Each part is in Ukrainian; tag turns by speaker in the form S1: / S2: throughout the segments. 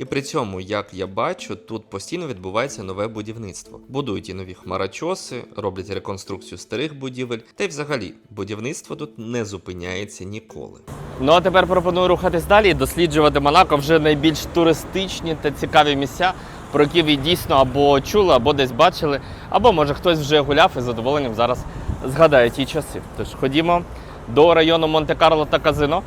S1: І при цьому, як я бачу, тут постійно відбувається нове будівництво. Будують і нові хмарочоси, роблять реконструкцію старих будівель, та й взагалі будівництво тут не зупиняється ніколи.
S2: Ну а тепер пропоную рухатись далі і досліджувати Монако вже найбільш туристичні та цікаві місця, про які ви дійсно або чули, або десь бачили, або може хтось вже гуляв і задоволенням зараз згадає ті часи. Тож ходімо до району Монте-Карло та Казино.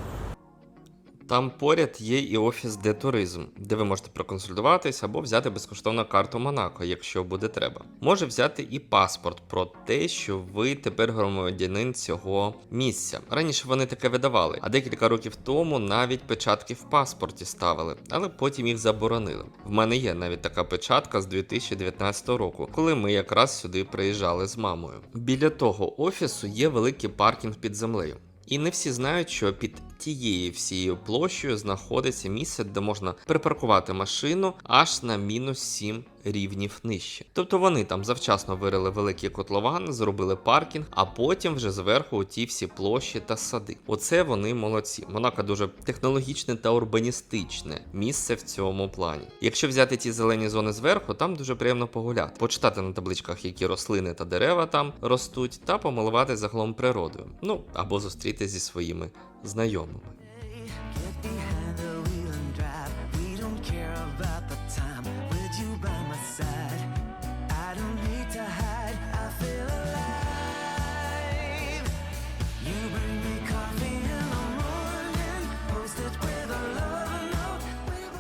S1: Там поряд є і офіс де туризм, де ви можете проконсультуватись або взяти безкоштовну карту Монако, якщо буде треба. Може взяти і паспорт про те, що ви тепер громадянин цього місця. Раніше вони таке видавали, а декілька років тому навіть печатки в паспорті ставили, але потім їх заборонили. В мене є навіть така печатка з 2019 року, коли ми якраз сюди приїжджали з мамою. Біля того офісу є великий паркінг під землею. І не всі знають, що під тією всією площею знаходиться місце, де можна припаркувати машину аж на мінус 7 рівнів нижче. Тобто вони там завчасно вирили великий котлован, зробили паркінг, а потім вже зверху ті всі площі та сади. Оце вони молодці. Монако дуже технологічне та урбаністичне місце в цьому плані. Якщо взяти ті зелені зони зверху, там дуже приємно погуляти, почитати на табличках, які рослини та дерева там ростуть, та помилувати загалом природою. Ну або зустріти зі своїми знайомими.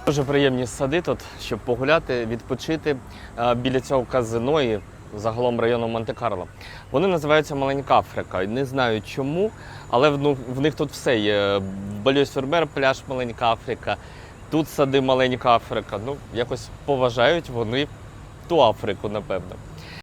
S2: Дуже приємні сади тут, щоб погуляти, відпочити е, біля цього казино і загалом району Монте-Карло. Вони називаються Маленька Африка. Не знаю чому, але в, ну, в них тут все є. Бальосюрбер, пляж Маленька Африка, тут сади Маленька Африка. Ну, якось поважають вони ту Африку, напевно.